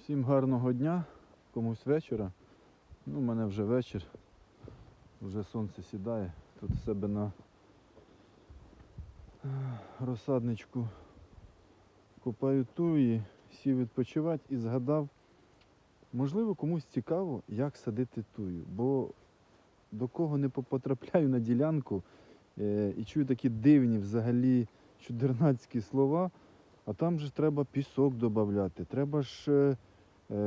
Всім гарного дня, комусь вечора. Ну, у мене вже вечір. Вже сонце сідає. Тут в себе на е, розсадничку копаю туї, сів відпочивати і згадав, можливо, комусь цікаво, як садити тую. Бо до кого не потрапляю на ділянку е, і чую такі дивні взагалі чудернацькі слова, а там же треба пісок додати, треба ж е,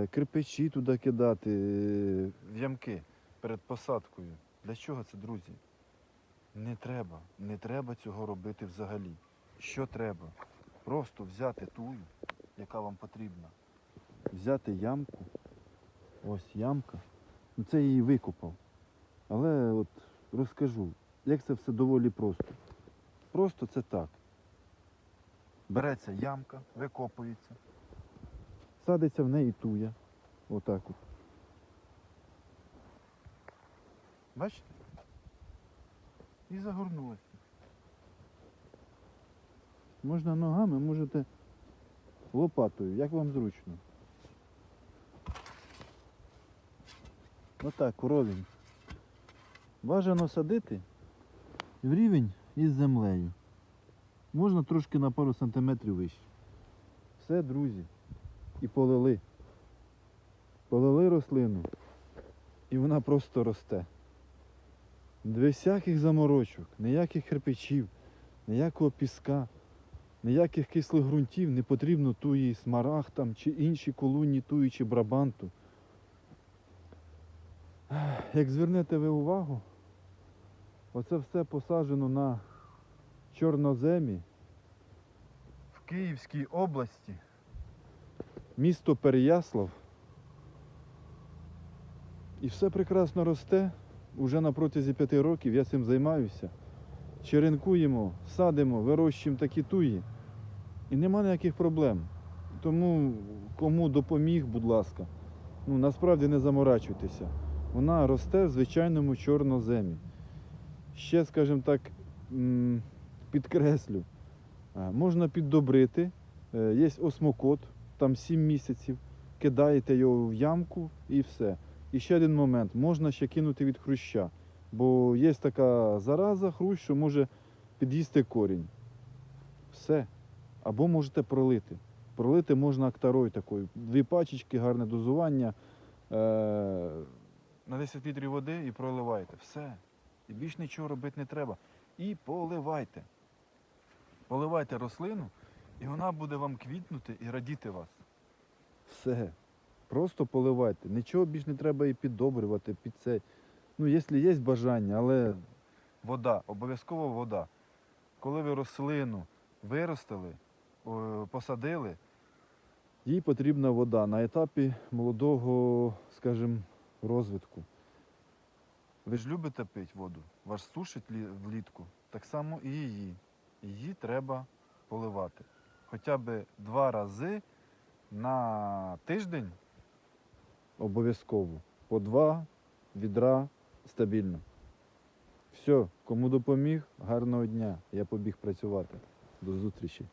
кирпичі туди кидати е, в ямки перед посадкою. Для чого це, друзі? Не треба, не треба цього робити взагалі. Що треба? Просто взяти тую, яка вам потрібна, взяти ямку. Ось ямка. Ну, Це я її викопав. Але от розкажу, як це все доволі просто. Просто це так. Береться ямка, викопується, садиться в неї туя. Отак от. Бачите? І загорнулося. Можна ногами, можете лопатою, як вам зручно. Отак, уровень. Бажано садити в рівень із землею. Можна трошки на пару сантиметрів вище. Все, друзі. І полили. Полили рослину. І вона просто росте. Без всяких заморочок, ніяких кирпичів, ніякого піска, ніяких кислих ґрунтів не потрібно туї смарагд там, чи інші колунні туї чи брабанту. Як звернете ви увагу, оце все посаджено на чорноземі в Київській області, місто Переяслав. І все прекрасно росте. Уже на протязі п'яти років я цим займаюся. Черенкуємо, садимо, вирощуємо такі туї. І нема ніяких проблем. Тому кому допоміг, будь ласка, ну насправді не заморачуйтеся. Вона росте в звичайному чорноземі. Ще, скажімо так, підкреслю, можна піддобрити. Е, Є осмокот, там 7 місяців, кидаєте його в ямку і все. І ще один момент, можна ще кинути від хруща, бо є така зараза, хрущ, що може під'їсти корінь. Все. Або можете пролити. Пролити можна актарою такою. Дві пачечки, гарне дозування. Е- на 10 літрів води і проливаєте. Все. І більш нічого робити не треба. І поливайте. Поливайте рослину, і вона буде вам квітнути і радіти вас. Все. Просто поливайте. Нічого більш не треба і піддобрювати під цей. Ну, якщо є бажання, але вода, обов'язково вода. Коли ви рослину виростили, посадили, їй потрібна вода на етапі молодого, скажімо, розвитку. Ви ж любите пити воду, вас сушить влітку, так само і її. Її треба поливати. Хоча б два рази на тиждень обов'язково. По два відра стабільно. Все, кому допоміг, гарного дня. Я побіг працювати. До зустрічі.